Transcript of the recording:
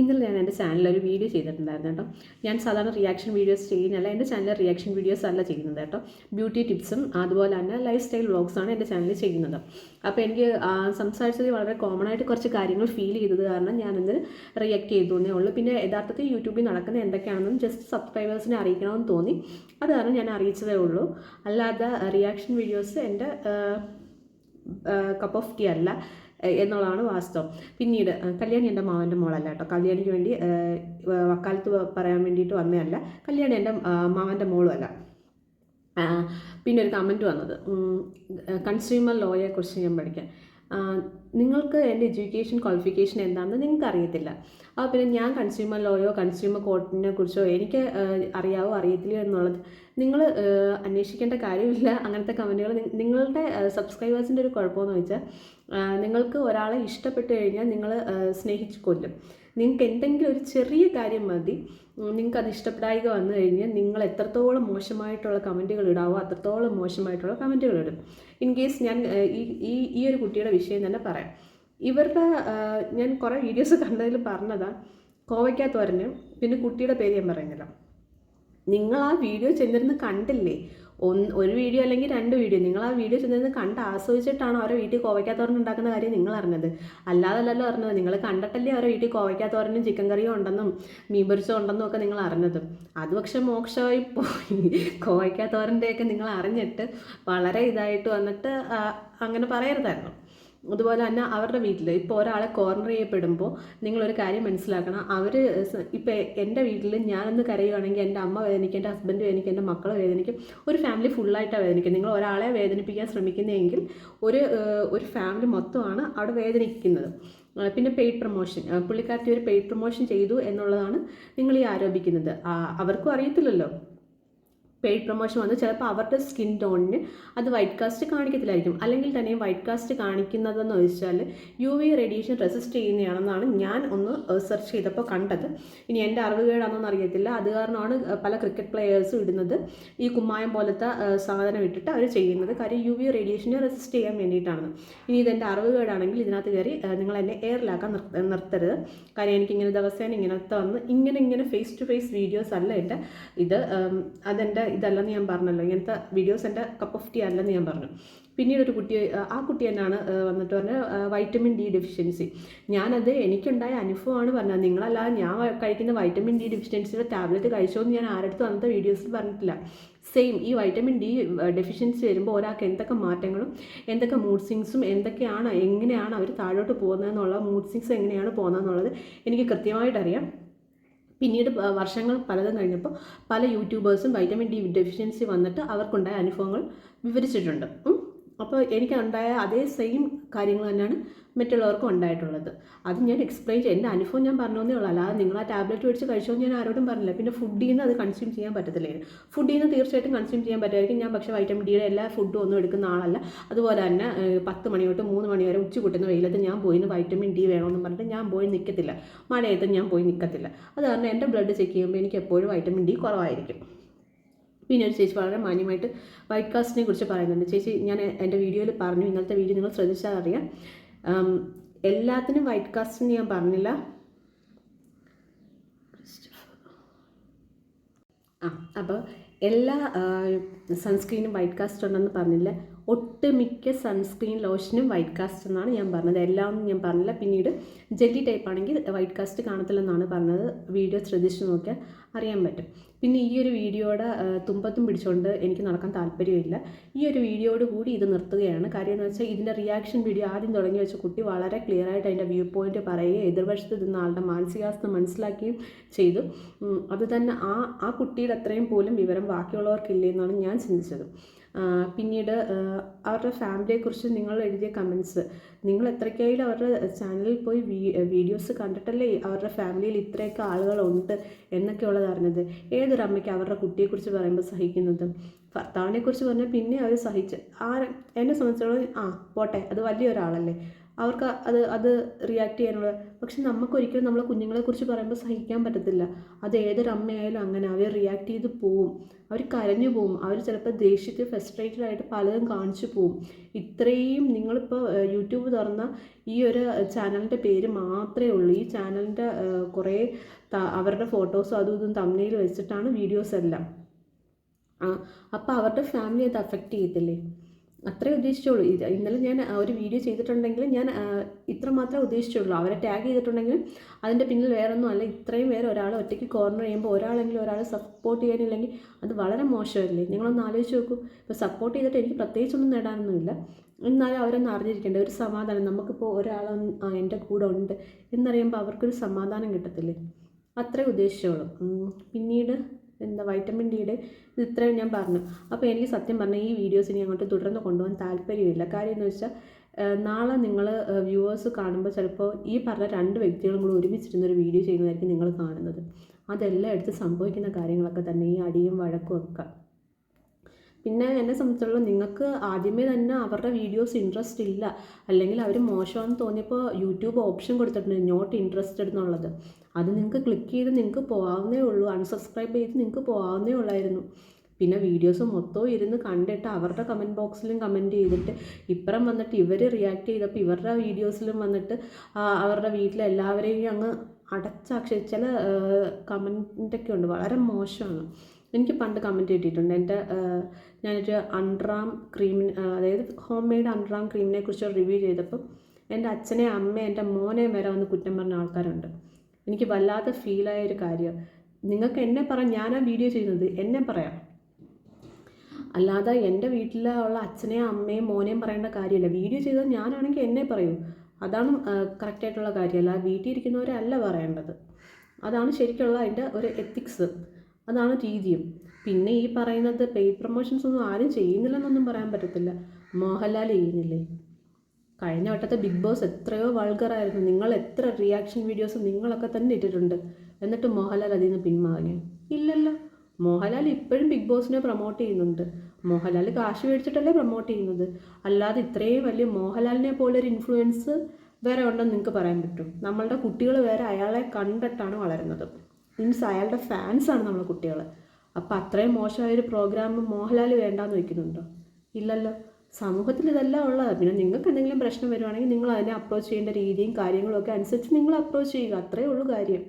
ഇന്നലെ ഞാൻ എന്റെ ചാനലിൽ ഒരു വീഡിയോ ചെയ്തിട്ടുണ്ടായിരുന്നു കേട്ടോ. ഞാൻ സാധാരണ റിയാക്ഷൻ വീഡിയോസ് ചെയ്യുന്നില്ല എന്റെ ചാനലിൽ റിയാക്ഷൻ വീഡിയോസ് അല്ല ചെയ്യുന്നത് കേട്ടോ. ബ്യൂട്ടി ടിപ്സും അതുപോലെ തന്നെ ലൈഫ് സ്റ്റൈൽ വ്ളോഗ്സാണ് എന്റെ ചാനലിൽ ചെയ്യുന്നത്. അപ്പോൾ എനിക്ക് സംസാരിച്ചത് വളരെ കോമൺ ആയിട്ട് കുറച്ച് കാര്യങ്ങൾ ഫീൽ ചെയ്തത് കാരണം ഞാൻ ഞാനത് റിയാക്ട് ചെയ്തു എന്നേ ഉള്ളൂ. പിന്നെ യഥാർത്ഥത്തിൽ യൂട്യൂബിൽ നടക്കുന്ന എന്തൊക്കെയാണെന്നും ജസ്റ്റ് സബ്സ്ക്രൈബേഴ്സിനെ അറിയിക്കണമെന്ന് തോന്നി. അത് കാരണം ഞാൻ അറിയിച്ചതേ ഉള്ളൂ. അല്ലാതെ റിയാക്ഷൻ വീഡിയോസ് എന്റെ കപ്പ് ഓഫ് ടീ അല്ല. എന്നുള്ളതാണ് വാസ്തവം. പിന്നീട് കല്യാണി എന്റെ മാവന്റെ മോളല്ല കേട്ടോ കല്യാണിക്ക് വേണ്ടി വക്കാലത്ത് പറയാൻ വേണ്ടിയിട്ട് വന്നതല്ല. കല്യാണി എന്റെ മാവന്റെ മോളും അല്ല പിന്നെ ഒരു കമന്റ് വന്നത്. കൺസ്യൂമർ ലോയെക്കുറിച്ച് ഞാൻ പഠിക്കാൻ ആ, നിങ്ങൾക്ക് എന്റെ എഡ്യൂക്കേഷൻ ക്വാളിഫിക്കേഷൻ എന്താണെന്ന് നിങ്ങൾക്ക് അറിയത്തില്ല അപ്പോൾ പിന്നെ ഞാൻ കൺസ്യൂമർ ലോയോ കൺസ്യൂമർ കോർട്ടിനെ കുറിച്ചോ എനിക്ക് അറിയാവോ അറിയത്തില്ലയോ എന്നുള്ളത് നിങ്ങൾ അന്വേഷിക്കേണ്ട കാര്യമില്ല. അങ്ങനത്തെ കമന്റുകൾ നിങ്ങളുടെ സബ്സ്ക്രൈബേഴ്സിന്റെ ഒരു കുഴപ്പമെന്ന് വെച്ചാൽ നിങ്ങൾക്ക് ഒരാളെ ഇഷ്ടപ്പെട്ടു കഴിഞ്ഞാൽ നിങ്ങൾ സ്നേഹിച്ച് കൊല്ലും. നിങ്ങൾക്ക് എന്തെങ്കിലും ഒരു ചെറിയ കാര്യം മതി. നിങ്ങൾക്ക് അത് ഇഷ്ടപ്പെടായിക വന്നു കഴിഞ്ഞാൽ നിങ്ങൾ എത്രത്തോളം മോശമായിട്ടുള്ള കമന്റുകൾ ഇടാവോ അത്രത്തോളം മോശമായിട്ടുള്ള കമന്റുകൾ ഇടും. ഇൻ കേസ് ഞാൻ ഈ ഈ ഈ ഒരു കുട്ടിയുടെ വിഷയം തന്നെ പറയാം. ഇവരുടെ ഞാൻ കുറേ വീഡിയോസ് കണ്ടതിൽ പറഞ്ഞതാണ് കോവയ്ക്കാത്തോരന് പിന്നെ കുട്ടിയുടെ പേര് ഞാൻ പറയുന്നില്ല. നിങ്ങൾ ആ വീഡിയോ ചെന്നിരുന്ന് കണ്ടില്ലേ? ഒന്ന് ഒരു വീഡിയോ അല്ലെങ്കിൽ രണ്ട് വീഡിയോ നിങ്ങൾ ആ വീഡിയോ ചെന്നിരുന്ന് കണ്ട് ആസ്വദിച്ചിട്ടാണ് അവരെ വീട്ടിൽ കോവയ്ക്കാത്തോരൻ ഉണ്ടാക്കുന്ന കാര്യം നിങ്ങൾ അറിഞ്ഞത്. അല്ലാതല്ലല്ലോ അറിഞ്ഞത് നിങ്ങൾ കണ്ടിട്ടല്ലേ അവരെ വീട്ടിൽ കോവയ്ക്കാത്തോരനും ചിക്കൻ കറിയും ഉണ്ടെന്നും മീൻ പൊരിച്ചോ ഉണ്ടെന്നും ഒക്കെ നിങ്ങൾ അറിഞ്ഞത്. അത് പക്ഷേ മോശമായി പോയി. കോവയ്ക്കാത്തോരന്റെയൊക്കെ നിങ്ങൾ അറിഞ്ഞിട്ട് വളരെ ഇതായിട്ട് വന്നിട്ട് അങ്ങനെ പറയരുതായിരുന്നു. അതുപോലെ തന്നെ അവരുടെ വീട്ടിൽ ഇപ്പോൾ ഒരാളെ കോർണർ ചെയ്യപ്പെടുമ്പോൾ നിങ്ങളൊരു കാര്യം മനസ്സിലാക്കണം. അവർ ഇപ്പോൾ എന്റെ വീട്ടിൽ ഞാനൊന്ന് കരയുകയാണെങ്കിൽ എന്റെ അമ്മ വേദനിക്കും എന്റെ ഹസ്ബൻഡ് വേദനിക്കും എന്റെ മക്കൾ വേദനിക്കും ഒരു ഫാമിലി ഫുള്ളായിട്ടാണ് വേദനിക്കും. നിങ്ങൾ ഒരാളെ വേദനിപ്പിക്കാൻ ശ്രമിക്കുന്നതെങ്കിൽ ഒരു ഒരു ഫാമിലി മൊത്തമാണ് അവിടെ വേദനിക്കുന്നത്. പിന്നെ പെയ്ഡ് പ്രൊമോഷൻ പുള്ളിക്കാരത്തി ഒരു പെയ്ഡ് പ്രൊമോഷൻ ചെയ്തു എന്നുള്ളതാണ് നിങ്ങൾ ഈ ആരോപിക്കുന്നത്. അവർക്കും അറിയത്തില്ലല്ലോ. പെയ്ഡ് പ്രൊമോഷൻ വന്ന്. ചിലപ്പോൾ അവരുടെ സ്കിൻ ടോണിന് അത് വൈറ്റ് കാസ്റ്റ് കാണിക്കത്തില്ലായിരിക്കും. അല്ലെങ്കിൽ തന്നെ വൈറ്റ് കാസ്റ്റ് കാണിക്കുന്നതെന്ന് വെച്ചാൽ യു വി റേഡിയേഷൻ റെസിസ്റ്റ് ചെയ്യുന്നതാണെന്നാണ് ഞാൻ ഒന്ന് സെർച്ച് ചെയ്തപ്പോൾ കണ്ടത്. ഇനി എന്റെ അറിവുകേടാണെന്ന് അറിയത്തില്ല. അത് കാരണമാണ് പല ക്രിക്കറ്റ് പ്ലെയേഴ്സും ഇടുന്നത്. ഈ കുമ്മായം പോലത്തെ സാധനം ഇട്ടിട്ട് അവർ ചെയ്യുന്നത്. കാര്യം യു വി റേഡിയേഷനെ റെസിസ്റ്റ് ചെയ്യാൻ വേണ്ടിയിട്ടാണ്. ഇനി ഇതെന്റെ അറിവുകേടാണെങ്കിൽ ഇതിനകത്ത് കയറി നിങ്ങൾ എന്നെ എയറിലാക്കാൻ നിർ നിർത്തരുത്. കാര്യം എനിക്കിങ്ങനെ ദിവസേന ഇങ്ങനത്തെ വന്ന് ഇങ്ങനെ ഇങ്ങനെ ഫേസ് ടു ഫേസ് വീഡിയോസ് അല്ല എന്റെ. ഇത് അതെന്റെ ഇതല്ലെന്ന് ഞാൻ പറഞ്ഞല്ലോ. ഇങ്ങനത്തെ വീഡിയോസ് എന്റെ കപ്പ് ഓഫ് ടീ അല്ലെന്ന് ഞാൻ പറഞ്ഞു. പിന്നീട് ഒരു കുട്ടി ആ, കുട്ടി തന്നെയാണ് വന്നിട്ട് പറഞ്ഞ വൈറ്റമിൻ ഡി ഡെഫിഷ്യൻസി ഞാനത് എനിക്കുണ്ടായ അനുഭവമാണ് പറഞ്ഞത്. നിങ്ങളല്ലാതെ ഞാൻ കഴിക്കുന്ന വൈറ്റമിൻ ഡി ഡെഫിഷ്യൻസിയുടെ ടാബ്ലറ്റ് കഴിച്ചോന്ന് ഞാൻ ആരടുത്ത് അന്നത്തെ വീഡിയോസിൽ പറഞ്ഞിട്ടില്ല. സെയിം ഈ വൈറ്റമിൻ ഡി ഡെഫിഷ്യൻസി വരുമ്പോൾ ഒരാൾക്ക് എന്തൊക്കെ മാറ്റങ്ങളും എന്തൊക്കെ മൂഡ് സിങ്സും എന്തൊക്കെയാണ് എങ്ങനെയാണ് അവർ താഴോട്ട് പോകുന്നതെന്നുള്ള മൂഡ് സിങ്സ് എങ്ങനെയാണ് പോകുന്നതെന്നുള്ളത് എനിക്ക് കൃത്യമായിട്ട് അറിയാം പിന്നീട് വർഷങ്ങൾ പലതും കഴിഞ്ഞപ്പോൾ പല യൂട്യൂബേഴ്സും വൈറ്റമിൻ ഡി ഡെഫിഷ്യൻസി വന്നിട്ട് അവർക്കുണ്ടായ അനുഭവങ്ങൾ വിവരിച്ചിട്ടുണ്ട്. അപ്പോൾ എനിക്കുണ്ടായ അതേ സെയിം കാര്യങ്ങൾ തന്നെയാണ് മറ്റുള്ളവർക്കും ഉണ്ടായിട്ടുള്ളത്. അത് ഞാൻ എക്സ്പ്ലെയിൻ ചെയ്യും എന്റെ അനുഭവം ഞാൻ പറഞ്ഞതേ ഉള്ളൂ. അല്ലാതെ നിങ്ങൾ ആ ടാബ്ലറ്റ് മേടിച്ച് കഴിച്ചോ ഞാൻ ആരോടും പറഞ്ഞില്ല. പിന്നെ ഫുഡിൽ നിന്ന് അത് കൺസ്യൂം ചെയ്യാൻ പറ്റത്തില്ലായിരുന്നു ഫുഡിൽ നിന്ന് തീർച്ചയായിട്ടും കൺസ്യൂം ചെയ്യാൻ പറ്റുമായിരിക്കും ഞാൻ പക്ഷേ വൈറ്റമിൻ ഡിയുടെ എല്ലാ ഫുഡും ഒന്നും എടുക്കുന്ന ആളല്ല. അതുപോലെ തന്നെ പത്ത് മണി തൊട്ട് മൂന്ന് മണി വരെ ഉച്ച കൂട്ടുന്ന വെയിലത്ത് ഞാൻ പോയി വൈറ്റമിൻ ഡി വേണമെന്ന് പറഞ്ഞിട്ട് ഞാൻ പോയി നിൽക്കത്തില്ല മഴയത്ത് ഞാൻ പോയി നിൽക്കത്തില്ല അത് കാരണം എന്റെ ബ്ലഡ് ചെക്ക് ചെയ്യുമ്പോൾ എനിക്ക് എപ്പോഴും വൈറ്റമിൻ ഡി കുറവായിരിക്കും. പിന്നെ ഒരു ചേച്ചി വളരെ മാന്യമായിട്ട് വൈറ്റ് കാസ്റ്റിനെ കുറിച്ച് പറയുന്നുണ്ട്. ചേച്ചി ഞാൻ എന്റെ വീഡിയോയിൽ പറഞ്ഞു ഇന്നത്തെ വീഡിയോ നിങ്ങൾ ശ്രദ്ധിച്ചാൽ അറിയാം. എല്ലാത്തിനും വൈറ്റ് കാസ്റ്റ് ഞാൻ പറഞ്ഞില്ല. ആ അപ്പോൾ എല്ലാ സൺസ്ക്രീനും വൈറ്റ് കാസ്റ്റ് ഉണ്ടെന്ന് പറഞ്ഞില്ല. ഒട്ടുമിക്ക സൺസ്ക്രീൻ ലോഷനും വൈറ്റ് കാസ്റ്റ് എന്നാണ് ഞാൻ പറഞ്ഞത്. എല്ലാം ഞാൻ പറഞ്ഞില്ല. പിന്നീട് ജെല്ലി ടൈപ്പ് ആണെങ്കിൽ വൈറ്റ് കാസ്റ്റ് കാണത്തില്ലെന്നാണ് പറഞ്ഞത്. വീഡിയോ ശ്രദ്ധിച്ച് നോക്കിയാൽ അറിയാൻ പറ്റും. പിന്നെ ഈ ഒരു വീഡിയോയുടെ തുമ്പത്തും പിടിച്ചുകൊണ്ട് എനിക്ക് നടക്കാൻ താല്പര്യമില്ല. ഈ ഒരു വീഡിയോയോട് കൂടി ഇത് നിർത്തുകയാണ്. കാര്യം എന്ന് വെച്ചാൽ ഇതിന്റെ റിയാക്ഷൻ വീഡിയോ ആദ്യം തുടങ്ങി വെച്ച കുട്ടി വളരെ ക്ലിയർ ആയിട്ട് അതിന്റെ വ്യൂ പോയിന്റ് പറയുകയും എതിർവശത്ത് നിന്ന ആളുടെ മാനസികാവസ്ഥ മനസ്സിലാക്കുകയും ചെയ്തു. അതുതന്നെ അത് തന്നെ ആ ആ കുട്ടിയുടെ അത്രയും പോലും വിവരം ബാക്കിയുള്ളവർക്കില്ലേ എന്നാണ് ഞാൻ ചിന്തിച്ചത്. പിന്നീട് അവരുടെ ഫാമിലിയെക്കുറിച്ച് നിങ്ങൾ എഴുതിയ കമൻസ് നിങ്ങൾ എത്രയ്ക്കായാലും അവരുടെ ചാനലിൽ പോയി വീഡിയോസ് കണ്ടിട്ടല്ലേ അവരുടെ ഫാമിലിയിൽ ഇത്രയൊക്കെ ആളുകളുണ്ട് എന്നൊക്കെയുള്ളത് അറിഞ്ഞത്. ഏതൊരു അമ്മയ്ക്ക് അവരുടെ കുട്ടിയെക്കുറിച്ച് പറയുമ്പോൾ സഹിക്കുന്നത്? ഭർത്താവിനെക്കുറിച്ച് പറഞ്ഞാൽ പിന്നെ അവർ സഹിച്ച്. ആ എന്നെ സംബന്ധിച്ചിടത്തോളം ആ പോട്ടെ അത് വലിയൊരാളല്ലേ അവർക്ക് അത് അത് റിയാക്ട് ചെയ്യാനുള്ള പക്ഷെ നമുക്കൊരിക്കലും നമ്മളെ കുഞ്ഞുങ്ങളെക്കുറിച്ച് പറയുമ്പോൾ സഹിക്കാൻ പറ്റത്തില്ല. അത് ഏതൊരു അമ്മയായാലും അങ്ങനെ അവർ റിയാക്ട് ചെയ്ത് പോവും. അവർ കരഞ്ഞു പോവും. അവർ ചിലപ്പോൾ ദേഷ്യത്തിൽ ഫ്രസ്ട്രേറ്റഡ് ആയിട്ട് പലതും കാണിച്ചു പോവും. ഇത്രയും നിങ്ങളിപ്പോൾ യൂട്യൂബ് തുറന്ന ഈ ഒരു ചാനലിന്റെ പേര് മാത്രമേ ഉള്ളൂ. ഈ ചാനലിന്റെ കുറേ അവരുടെ ഫോട്ടോസും അതും ഇതും തമ്മിൽ വെച്ചിട്ടാണ് വീഡിയോസ് എല്ലാം. അപ്പോൾ അവരുടെ ഫാമിലി അത് അഫക്റ്റ് ചെയ്യത്തില്ലേ? അത്രേ ഉദ്ദേശിച്ചുള്ളൂ. ഇന്നലെ ഞാൻ ഒരു വീഡിയോ ചെയ്തിട്ടുണ്ടെങ്കിൽ ഞാൻ ഇത്ര മാത്രമേ ഉദ്ദേശിച്ചുള്ളൂ. അവരെ ടാഗ് ചെയ്തിട്ടുണ്ടെങ്കിൽ അതിന്റെ പിന്നിൽ വേറൊന്നും അല്ല. ഇത്രയും പേര് ഒരാൾ ഒറ്റയ്ക്ക് കോർണർ ചെയ്യുമ്പോൾ ഒരാളെങ്കിലും ഒരാളെ സപ്പോർട്ട് ചെയ്യാനില്ലെങ്കിൽ അത് വളരെ മോശമല്ലേ? നിങ്ങളൊന്ന് ആലോചിച്ച് നോക്കൂ. ഇപ്പോൾ സപ്പോർട്ട് ചെയ്തിട്ട് എനിക്ക് പ്രത്യേകിച്ചൊന്നും നേടാനൊന്നുമില്ല. എന്നാലും അവരൊന്ന് അറിഞ്ഞിരിക്കേണ്ട ഒരു സമാധാനം. നമുക്കിപ്പോൾ ഒരാൾ എന്റെ കൂടെ ഉണ്ട് എന്നറിയുമ്പോൾ അവർക്കൊരു സമാധാനം കിട്ടത്തില്ലേ? അത്രേ ഉദ്ദേശിച്ചോളൂ പിന്നീട് എന്താ വൈറ്റമിൻ ഡിയുടെ ഇത് ഇത്രയും ഞാൻ പറഞ്ഞു. അപ്പോൾ എനിക്ക് സത്യം പറഞ്ഞാൽ ഈ വീഡിയോസ് ഇനി അങ്ങോട്ട് തുടർന്ന് കൊണ്ടുപോകാൻ താല്പര്യമില്ല. കാര്യം എന്ന് വെച്ചാൽ നാളെ നിങ്ങൾ വ്യൂവേഴ്സ് കാണുമ്പോൾ ചിലപ്പോൾ ഈ പറഞ്ഞ രണ്ട് വ്യക്തികളും കൂടി ഒരുമിച്ചിരുന്നൊരു വീഡിയോ ചെയ്യുന്നതായിരിക്കും നിങ്ങൾ കാണുന്നത്. അതെല്ലാം എടുത്ത് സംഭവിക്കുന്ന കാര്യങ്ങളൊക്കെ തന്നെ ഈ അടിയും വഴക്കും ഒക്കെ. പിന്നെ എന്നെ സംബന്ധിച്ചിടത്തോളം നിങ്ങൾക്ക് ആദ്യമേ തന്നെ അവരുടെ വീഡിയോസ് ഇൻട്രസ്റ്റ് ഇല്ല. അല്ലെങ്കിൽ അവർ മോശമാണെന്ന് തോന്നിയപ്പോൾ യൂട്യൂബ് ഓപ്ഷൻ കൊടുത്തിട്ടുണ്ട് നോട്ട് ഇൻട്രസ്റ്റഡ് എന്നുള്ളത്. അത് നിങ്ങൾക്ക് ക്ലിക്ക് ചെയ്ത് നിങ്ങൾക്ക് പോകാവുന്നേ ഉള്ളൂ. അൺസബ്സ്ക്രൈബ് ചെയ്ത് നിങ്ങൾക്ക് പോകാവുന്നേ ഉള്ളായിരുന്നു. പിന്നെ വീഡിയോസ് മൊത്തം ഇരുന്ന് കണ്ടിട്ട് അവരുടെ കമന്റ് ബോക്സിലും കമന്റ് ചെയ്തിട്ട് ഇപ്പുറം വന്നിട്ട് ഇവർ റിയാക്ട് ചെയ്തപ്പോൾ ഇവരുടെ വീഡിയോസിലും വന്നിട്ട് അവരുടെ വീട്ടിലെ എല്ലാവരെയും അങ്ങ് അടച്ചാക്ഷ ചില കമന്റൊക്കെ ഉണ്ട്. വളരെ മോശമാണ്. എനിക്ക് പണ്ട് കമന്റ് കിട്ടിയിട്ടുണ്ട്. എന്റെ ഞാനൊരു അൺറാം ക്രീമിന് അതായത് ഹോം മെയ്ഡ് അൺറാം ക്രീമിനെ കുറിച്ച് റിവ്യൂ ചെയ്തപ്പോൾ എന്റെ അച്ഛനെ അമ്മയെ എന്റെ മോനെയും വരെ വന്ന് കുറ്റം പറഞ്ഞ ആൾക്കാരുണ്ട്. എനിക്ക് വല്ലാതെ ഫീലായ ഒരു കാര്യം. നിങ്ങൾക്ക് എന്നെ പറയാം ഞാൻ ആ വീഡിയോ ചെയ്യുന്നത്. എന്നെ പറയാം. അല്ലാതെ എന്റെ വീട്ടിലുള്ള അച്ഛനെയും അമ്മയും മോനെയും പറയേണ്ട കാര്യമില്ല. വീഡിയോ ചെയ്താൽ ഞാനാണെങ്കിൽ എന്നെ പറയൂ. അതാണ് കറക്റ്റായിട്ടുള്ള കാര്യമല്ല വീട്ടിൽ ഇരിക്കുന്നവരല്ല പറയേണ്ടത്. അതാണ് ശരിക്കുള്ള അതിന്റെ ഒരു എത്തിക്സ് അതാണ് രീതിയും. പിന്നെ ഈ പറയുന്നത് പെയ്ഡ് പ്രൊമോഷൻസ് ഒന്നും ആരും ചെയ്യുന്നില്ലെന്നൊന്നും പറയാൻ പറ്റത്തില്ല. മോഹൻലാൽ ചെയ്യുന്നില്ലേ? കഴിഞ്ഞ വട്ടത്തെ ബിഗ് ബോസ് എത്രയോ വൾഗറായിരുന്നു നിങ്ങൾ എത്ര റിയാക്ഷൻ വീഡിയോസ് നിങ്ങളൊക്കെ തന്നെ ഇട്ടിട്ടുണ്ട്. എന്നിട്ട് മോഹൻലാൽ അതിൽ നിന്ന് പിന്മാറിയോ ഇല്ലല്ലോ. മോഹൻലാൽ ഇപ്പോഴും ബിഗ് ബോസിനെ പ്രൊമോട്ട് ചെയ്യുന്നുണ്ട്. മോഹൻലാൽ കാശ് മേടിച്ചിട്ടല്ലേ പ്രൊമോട്ട് ചെയ്യുന്നത്. അല്ലാതെ ഇത്രയും വലിയ മോഹൻലാലിനെ പോലൊരു ഇൻഫ്ലുവൻസ് വേറെ ഉണ്ടെന്ന് നിങ്ങൾക്ക് പറയാൻ പറ്റും. നമ്മളുടെ കുട്ടികൾ വേറെ അയാളെ കണ്ടിട്ടാണ് വളരുന്നത്. മീൻസ് അയാളുടെ ഫാൻസാണ് നമ്മളെ കുട്ടികൾ അപ്പോൾ അത്രയും മോശമായൊരു പ്രോഗ്രാം മോഹൻലാൽ വേണ്ടാന്ന് വെക്കുന്നുണ്ടോ ഇല്ലല്ലോ. സമൂഹത്തിൽ ഇതെല്ലാം ഉള്ളത്. പിന്നെ നിങ്ങൾക്ക് എന്തെങ്കിലും പ്രശ്നം വരുവാണെങ്കിൽ നിങ്ങൾ അതിനെ അപ്രോച്ച് ചെയ്യേണ്ട രീതിയും കാര്യങ്ങളും ഒക്കെ അനുസരിച്ച് നിങ്ങൾ അപ്രോച്ച് ചെയ്യുക. അത്രയേ ഉള്ളൂ കാര്യം.